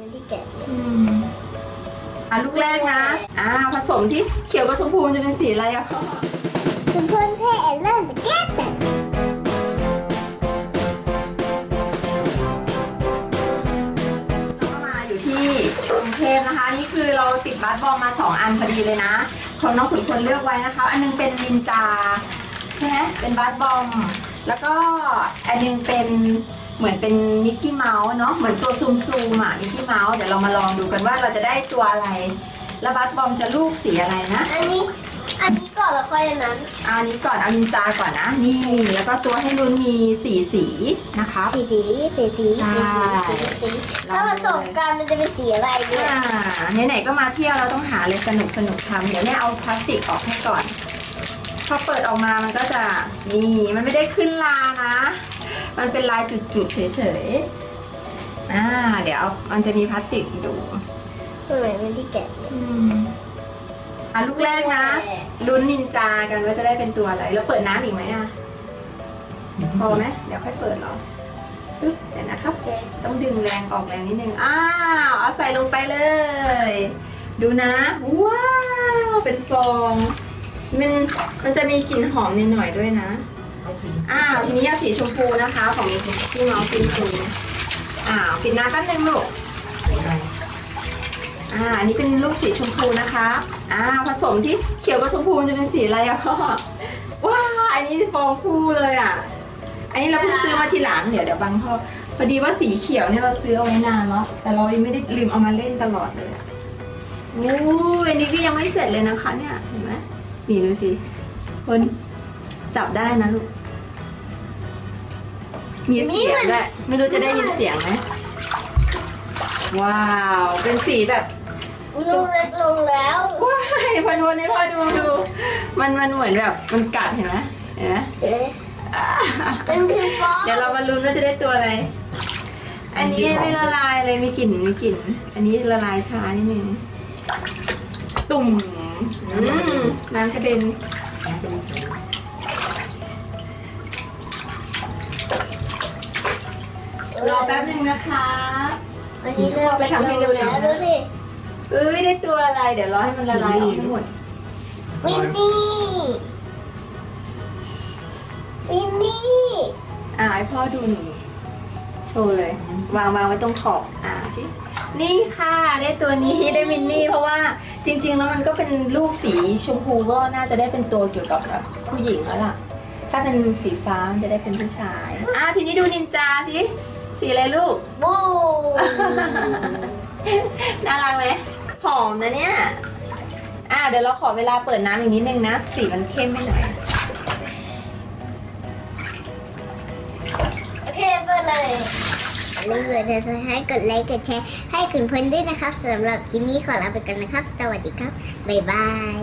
เป็นที่แกะเนี่ยอืมอะลูกแรกนะ อ่า ผสมที่เขียวกับชมพูมันจะเป็นสีอะไรอะพ่อคือเพื่อนแพ้เริ่มจะแก้แต่ก็มาอยู่ที่กรุงเทพนะคะ นี่คือเราติดบัสบอลมา 2 อันพอดีเลยนะของน้องขุนพลเลือกไว้นะคะ อันหนึงเป็นนินจาใช่ไหมเป็นบัสบอม แล้วก็อันหนึงเป็น เหมือนเป็นมิกกี้เมาส์เนาะเหมือนตัวซูมซูมๆอะมิกกี้เมาส์เดี๋ยวเรามาลองดูกันว่าเราจะได้ตัวอะไรแล้วบัสบอมจะลูกสีอะไรนะอันนี้อันนี้ก่อนแล้วค่อยอันนั้นเอาอันนี้ก่อนเอานินจาก่อนนะนี่แล้วก็ตัวให้ลุ้นมีสีสีนะครับสีสีสีสีใช่สีสีสีถ้าผสมกันมันจะเป็นสีอะไรเนี่ยอ่าไหนๆก็มาเที่ยวเราต้องหาอะไรสนุกสนุกๆทำเดี๋ยวเนี่ยเอาพลาสติกออกให้ก่อนพอเปิดออกมามันก็จะนี่มันไม่ได้ขึ้นลานะ มันเป็นลายจุดๆเฉยๆอ่าเดี๋ยวเอามันจะมีพลาสติกอยู่ทำไมเป็นที่แกะเนี่ยอืมอะลูกแรกนะลุ้นนินจากันว่าจะได้เป็นตัวอะไรแล้วเปิดน้ำอีกไหมอะพอไหมเดี๋ยวค่อยเปิดเหรอปึ๊บเดี๋ยวนะครับ ต้องดึงแรงออกแรงนิดนึงอ้าวเอาใส่ลงไปเลย ดูนะว้าวเป็นฟองมันมันจะมีกลิ่นหอมนิดหน่อยด้วยนะ อ้าวทีนี้เอาสีชมพูนะคะของพี่น้องฟินฟูอ้าวปิดน้ำแป๊บนึงลูกอ่าอันนี้เป็นลูกสีชมพูนะคะอ่าผสมที่เขียวกับชมพูมันจะเป็นสีอะไรอะพ่อว้าวอันนี้ฟองฟูเลยอะอันนี้เราเพิ่งซื้อมาทีหลังเดี๋ยวเดี๋ยวบังพ่อพอดีว่าสีเขียวเนี่ยเราซื้อเอาไว้นานแล้วแต่เรายังไม่ได้ลืมเอามาเล่นตลอดเลยอะโอ้ยอันนี้ก็ยังไม่เสร็จเลยนะคะเนี่ยเห็นไหมนี่ดูสิคน จับได้นะลูก มีเสียงด้วยไม่รู้จะได้ยินเสียงไหมว้าว เป็นสีแบบลงเล็กลงแล้วว้ายพอดูนี่พอดูดู มันมันเหมือนแบบมันกัดเห็นไหมเห็นไหมเอ๊ะอ่าเป็นคือฟองเดี๋ยวเรามาลุ้นว่าจะได้ตัวอะไร อันนี้ไม่ละลายเลยมีกลิ่นมีกลิ่น อันนี้ละลายช้านิดนึงตุ่มอืมน้ำกระเด็น รอแป๊บนึงนะคะ อันนี้เริ่มไปทำให้เร็วๆแล้วดูสิเอ้ยได้ตัวอะไร เดี๋ยวรอให้มันละลายออกให้หมด วินนี่ วินนี่ อ่าให้พ่อดูหนูโชว์เลย วางวางไว้ตรงขอบอ่าสินี่ค่ะได้ตัวนี้ได้มินนี่ เพราะว่าจริง ๆ แล้วมันก็เป็นลูกสีชมพูก็น่าจะได้เป็นตัวเกี่ยวกับแบบผู้หญิงแล้วล่ะ ถ้าเป็นสีฟ้ามันจะได้เป็นผู้ชาย อ่าทีนี้ดูนินจาสิสีอะไรลูก บูน่ารักไหมหอมนะเนี่ย อ่าเดี๋ยวเราขอเวลาเปิดน้ำอีกนิดนึงนะ สีมันเข้มไปหน่อย โอเคเปิดเลยอย่าลืมกดติดตามให้กดไลค์กดแชร์ให้คุณเพื่อนด้วยนะครับสำหรับคลิปนี้ขอลาไปก่อนนะครับ สวัสดีครับ บ๊ายบาย